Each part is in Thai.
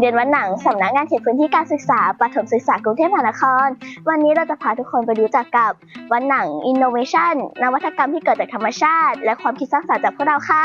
เรียนวัดหนังสำนักงานเขตพื้นที่การศึกษาประถมศึกษากรุงเทพมหานคร วันนี้เราจะพาทุกคนไปรู้จักกับวัดหนัง Innovation นวัตกรรมที่เกิดจากธรรมชาติ และความคิดสร้างสรรค์จากพวกเราค่ะ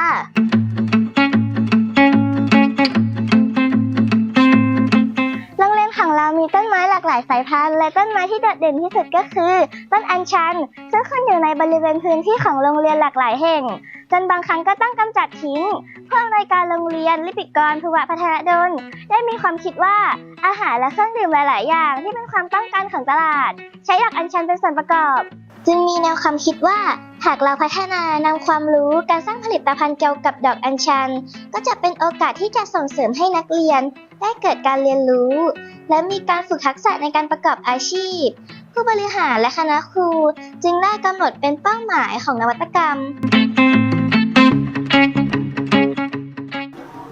โรงเรียนของเรามีต้นไม้หลากหลายสายพันธุ์ และต้นไม้ที่โดดเด่นที่สุดก็คือ ต้นอัญชันซึ่งขึ้นอยู่ในบริเวณพื้นที่ของโรงเรียนหลากหลายแห่งจนบางครั้งก็ต้องกำจัดทิ้งผู้อำนวยการโรงเรียนลิปิกรภูวะพัฒนดลได้มีความคิดว่าอาหารและเครื่องดื่มหลาย ๆ อย่างที่เป็นความต้องการของตลาด ใช้ดอกอัญชันเป็นส่วนประกอบ จึงมีแนวความคิดว่าหากเราพัฒนานำความรู้การสร้างผลิตภัณฑ์เกี่ยวกับดอกอัญชัน ก็จะเป็นโอกาสที่จะส่งเสริมให้นักเรียน ได้เกิดการเรียนรู้ และมีการฝึกทักษะในการประกอบอาชีพ ผู้บริหารและคณะครูจึงได้กำหนดเป็นเป้าหมายของนวัตกรรม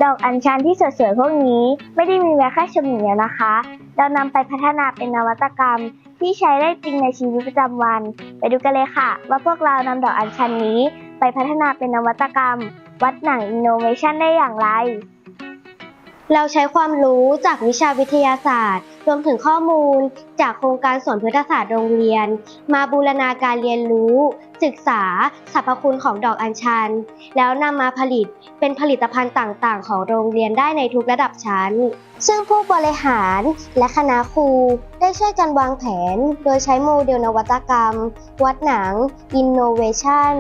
ดอกอัญชันที่สวยๆพวกนี้ไม่ได้มีไว้แค่ชมอย่างเดียวนะคะ เรานำไปพัฒนาเป็นนวัตกรรมที่ใช้ได้จริงในชีวิตประจำวัน ไปดูกันเลยค่ะ ว่าพวกเรานำดอกอัญชันนี้ ไปพัฒนาเป็นนวัตกรรม วัดหนัง Innovation ได้อย่างไร เราใช้ความรู้จากวิชาวิทยาศาสตร์ รวมถึงข้อมูล จากโครงการสวนพฤกษศาสตร์โรงเรียน มาบูรณาการเรียนรู้ ศึกษาสรรพคุณของดอกอัญชัน แล้วนำมาผลิตเป็นผลิตภัณฑ์ต่างๆ ของโรงเรียนได้ในทุกระดับชั้น ซึ่งผู้บริหารและคณะครูได้ช่วยกันวางแผน โดยใช้โมเดลนวัตกรรม วัดหนัง Innovation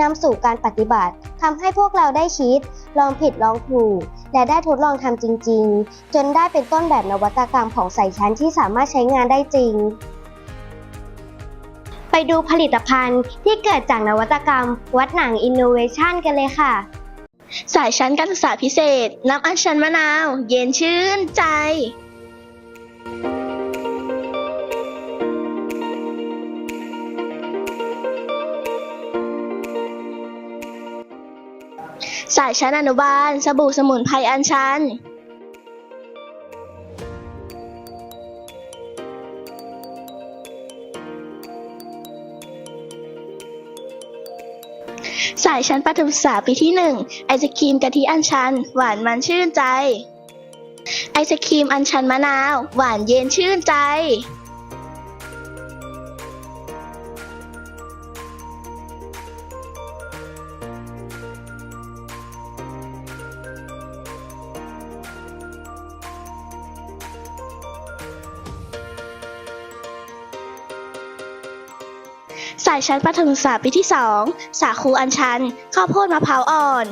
นำสู่การปฏิบัติทำให้พวกเราได้คิด ลองผิดลองถูก และได้ทดลองทำจริง ๆ จนได้เป็นต้นแบบนวัตกรรมของใส่ชั้นที่สามารถใช้งานได้จริง ไปดูผลิตภัณฑ์ที่เกิดจากนวัตกรรม วัดหนัง Innovation กันเลยค่ะ สายชั้นการศึกษาพิเศษ น้ำอัญชันมะนาว เย็นชื่นใจสายชั้นอนุบาล สบู่สมุนไพรอัญชัน สายชั้นประถมศึกษาปีที่หนึ่งไอศครีมกะทิอัญชัน หวานมันชื่นใจ ไอศครีมอัญชันมะนาว หวานเย็นชื่นใจ สายชั้นประถมศึกษาปีที่ 2 สาคูอัญชัน ข้าวโพดมะพร้าวอ่อน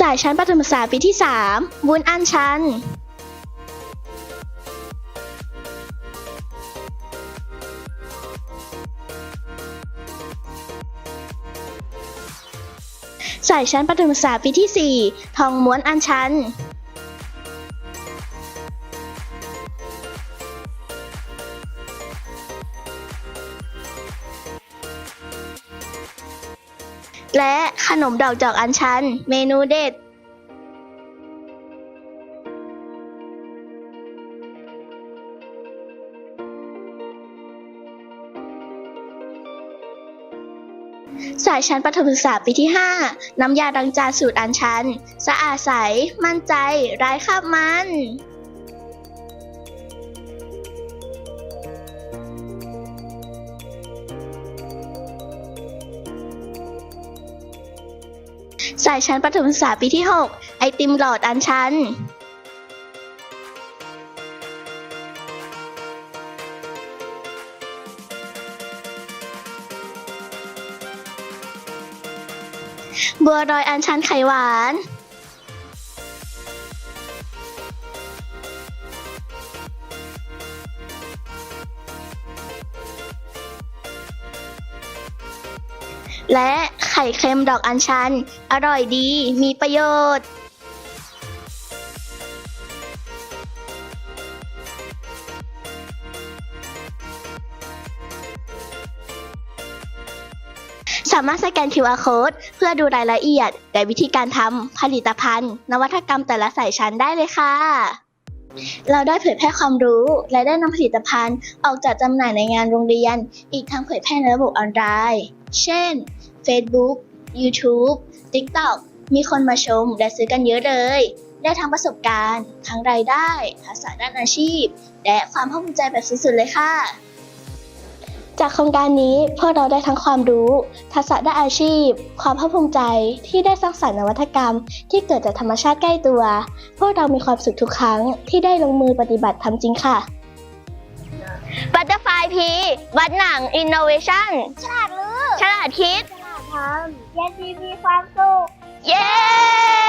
สายชั้นประถมศึกษาปีที่ 3 วุ้นอัญชัน สายชั้นประถมศึกษาปีที่ 4 ทองม้วนอันชันและขนมดอกจอกอันชัน เมนูเด็ด สายชั้นประถมศึกษาปีที่ 5 น้ำยาดังจานสูตรอัญชัน สะอาดใส มั่นใจ ไร้คราบมันสายชั้นประถมศึกษาปีที่ 6 ไอติมหลอดอัญชัน บัวรอยอันชันไข่หวานและไข่เค็มดอกอัญชัน อร่อยดี มีประโยชน์ สามารถสแกน QR code เพื่อดูรายละเอียด และวิธีการทำผลิตภัณฑ์ นวัตกรรมแต่ละสายชั้นได้เลยค่ะ เราได้เผยแพร่ความรู้ และได้นำผลิตภัณฑ์ ออกจัดจำหน่ายในงานโรงเรียน อีกทั้งเผยแพร่ในระบบออนไลน์ เช่น Facebook YouTube TikTok มีคนมาชมและซื้อกันเยอะเลย ได้ทั้งประสบการณ์ ทั้งรายได้ ทักษะด้านอาชีพ และความภาคภูมิใจแบบสุดๆเลยค่ะ จากโครงการนี้พวกเราได้ทั้งความรู้ ทักษะด้านอาชีพ ความภาคภูมิใจที่ได้สร้างสรรค์นวัตกรรม ที่เกิดจากธรรมชาติใกล้ตัว พวกเรามีความสุขทุกครั้งที่ได้ลงมือปฏิบัติทำจริงค่ะ Butterfly P วัดหนัง Innovation ฉลาดรู้ฉลาดคิด ฉลาดทำเรียนดีมีความสุข เย้